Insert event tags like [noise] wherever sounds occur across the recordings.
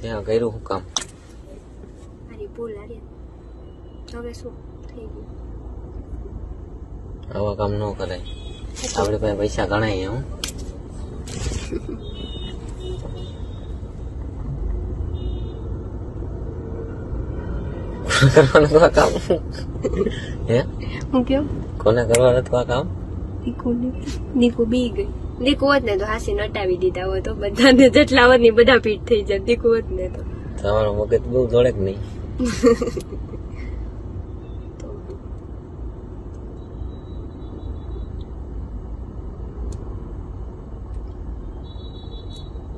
ત્યાં કર્યું હું કામ? મારી ભૂલ હવે શું થઈ ગયું? આવા કામ ન કરાય. આપડે પાસે પૈસા ગણાય હું. કરવાનું કામ? હે? હું કેમ? કોને કરવાનું કામ? દીકુ બી ગઈ નીકુ હોત ને તો હાસી નટાવી દીધા હોત તો બધાને. જેટલા હોત ને બધા પીઠ થઈ જાય નીકુ હોત ને તો. તમારો મગજ બહુ દોડે કે નહીં.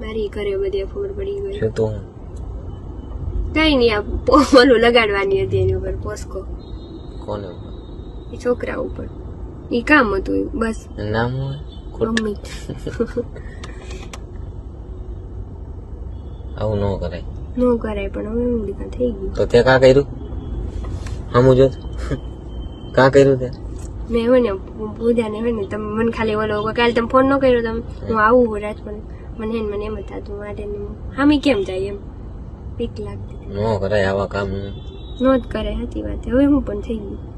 મારી ઘરે બધે ખબર પડી ગઈ. શું તું? કઈ નહીં આ પોલું લગાડવાની હતી એની ઉપર પોસ્કો. કોને એ છોકરા ઉપર. એ કામ હતું બસ. નામ મમ્મી [laughs] આવું ન કરાય. નો કરાય પણ હવે હું દીકરા થઈ ગયું. તો તે કા કર્યું? હમું જોત. કા કર્યું તે મેં હોય ને પૂજા ને હોય ને તમે મને ખાલી ઓલો કાલે તમે ફોન ન કર્યો તમે. હું આવું રાજકોટ મને. હે મને એમ જ થતું માટે હામી કેમ જાય એમ? પીક લાગતી ન કરાય આવા કામ. નો જ કરે સાચી વાત હવે હું પણ થઈ ગયું.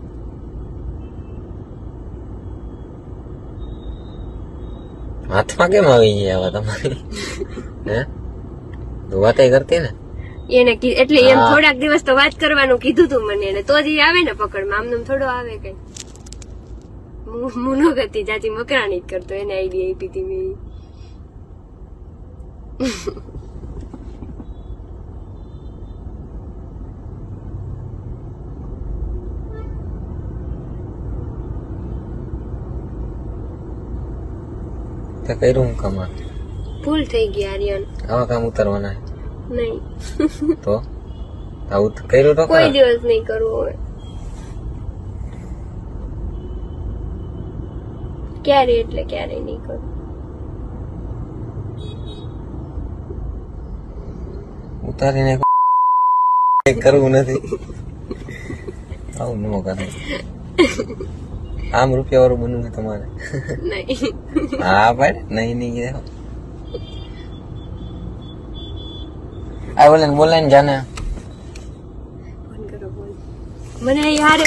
હાથમાં કેમ આવી ગયા તમારી? હે? તું વાતે કરતી ને? એને એટલે એમ થોડાક દિવસ તો વાત કરવાનું કીધું તું મને એને તો જ આવે ને પકડમાં. આમને થોડો આવે કઈ. મુનો કરતી જાતી મકરાણી જ કરતો એને આઈડિયા આપી હતી મેં તે કર્યું હું કામ ભૂલ થઈ ગઈ આર્યન. આવા કામ ઉતારવાના નહીં. [laughs] તો? આવું કર્યું તો કોઈ દિવસ નહીં કરવું હવે. ક્યારે એટલે ક્યારે નહીં કરું. ઉતારીને [laughs] કરવું નથી. આવું ન કરાય આમ રૂપિયા વાળું બનવું છે તમારે? નહીં. હા પાડે નહીં નહીં. આ બોલે ને બોલે ને જાને. મને યાર.